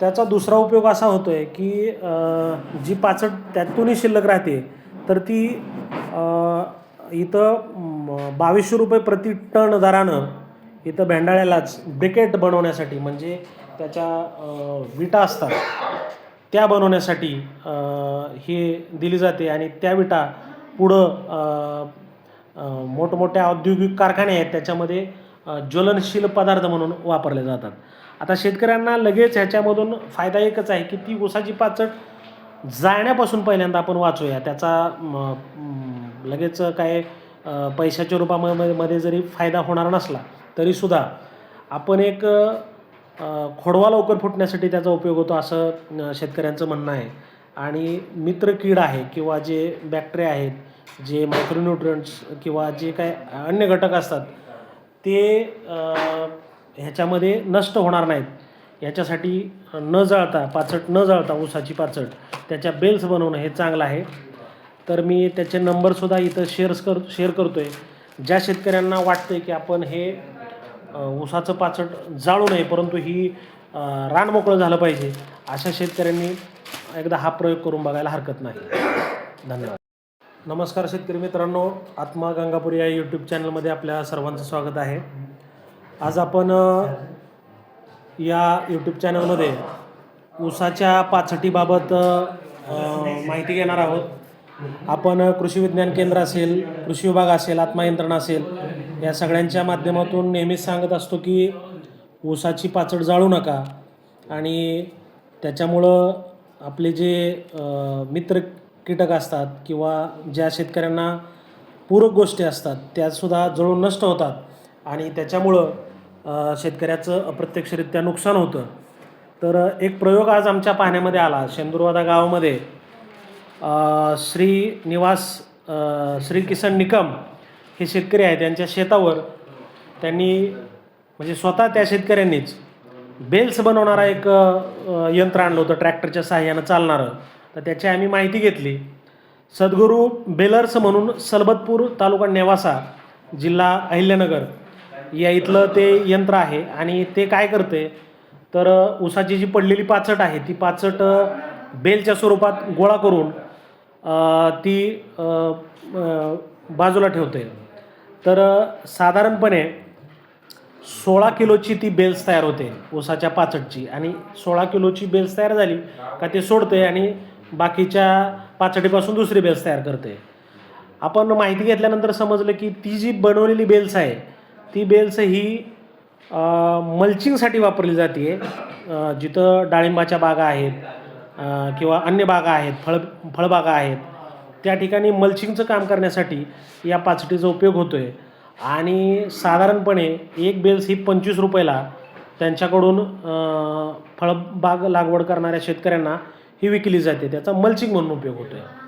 त्याचा दुसरा उपयोग असा होतो आहे की जी पाचट त्यातूनही शिल्लक राहते तर ती इथं बावीसशे रुपये प्रति टन दरानं इथं भेंडाळ्यालाच ब्रिकेट बनवण्यासाठी म्हणजे त्याच्या विटा असतात त्या बनवण्यासाठी हे दिली जाते आणि त्या विटा पुढं मोठमोठ्या औद्योगिक कारखाने आहेत त्याच्यामध्ये ज्वलनशील पदार्थ म्हणून वापरले जातात. आता शेतकऱ्यांना लगेच ह्याच्यामधून फायदा एकच आहे की ती ऊसाची पाचट जाळण्यापासून पहिल्यांदा आपण वाचूया. त्याचा म, लगेच काय पैशाच्या रूपामध्ये मध्ये जरी फायदा होणार नसला तरीसुद्धा आपण एक खोडवा लवकर फुटण्यासाठी त्याचा उपयोग होतो असं शेतकऱ्यांचं म्हणणं आहे. आणि मित्र कीड आहे किंवा जे बॅक्टेरिया आहेत जे मायक्रोन्युट्रियंट्स किंवा जे काय अन्य घटक असतात ते ह्याच्यामध्ये नष्ट होणार नाहीत. याच्यासाठी न जळता पाचट न जळता ऊसाची पाचट त्याच्या बेल्स बनवणं हे चांगलं आहे. तर मी त्याचे नंबरसुद्धा इथं शेअर्स कर शेअर करतो आहे ज्या शेतकऱ्यांना वाटतं आहे की आपण हे ऊसाचं पाचट जाळू नये परंतु ही रान मोकळं झालं पाहिजे अशा शेतकऱ्यांनी एकदा हा प्रयोग करून बघायला हरकत नाही. धन्यवाद. नमस्कार शेतकरी मित्रांनो आत्मा गंगापुरी या यूट्यूब चॅनलमध्ये आपल्या सर्वांचं स्वागत आहे. आज आपण या यूट्यूब चॅनलमध्ये ऊसाच्या पाचटीबाबत माहिती घेणार आहोत. आपण कृषी विज्ञान केंद्र असेल कृषी विभाग असेल आत्मा यंत्रणा असेल या सगळ्यांच्या माध्यमातून नेहमीच सांगत असतो की ऊसाची पाचट जाळू नका आणि त्याच्यामुळं आपले जे मित्र कीटक असतात किंवा ज्या शेतकऱ्यांना पूरक गोष्टी असतात त्यासुद्धा जळून नष्ट होतात आणि त्याच्यामुळं शेतकऱ्याचं अप्रत्यक्षरित्या नुकसान होतं. तर एक प्रयोग आज आमच्या पाहण्यामध्ये आला. शेंदुरवादा गावामध्ये श्री निवास श्री किसन निकम हे शेतकरी आहेत. त्यांच्या शेतावर त्यांनी म्हणजे स्वतः त्या शेतकऱ्यांनीच बेल्स बनवणारा एक यंत्र आणलं होतं ट्रॅक्टरच्या सहाय्यानं चालणारं. तर त्याची आम्ही माहिती घेतली. सद्गुरू बेलर्स म्हणून सलबतपूर तालुका नेवासा जिल्हा अहिल्यानगर या इथलं ते यंत्र आहे आणि ते काय करते? तर उसाची जी पडलेली पाचट आहे ती पाचट बेलच्या स्वरूपात गोळा करून ती बाजूला ठेवते. तर साधारणपणे सोळा किलोची ती बेल्स तयार होते उसाच्या पाचटची आणि सोळा किलोची बेल्स तयार झाली का ते सोडते आणि बाकीच्या पाचटीपासून दुसरी बेल्स तयार करते. आपण माहिती घेतल्यानंतर समजलं की ती जी बनवलेली बेल्स आहे ती बेल्स ही मल्चिंगसाठी वापरली जाते जिथं डाळिंबाच्या बागा आहेत किंवा अन्य बागा आहेत फळ फळबागा आहेत. त्या ठिकाणी मल्चिंगचं काम करण्यासाठी या पाचटीचा उपयोग होतो आहे आणि साधारणपणे एक बेल्स ही पंचवीस रुपयाला त्यांच्याकडून फळबाग लागवड करणाऱ्या शेतकऱ्यांना ही विकली जाते. त्याचा मल्चिंग म्हणून उपयोग होतो आहे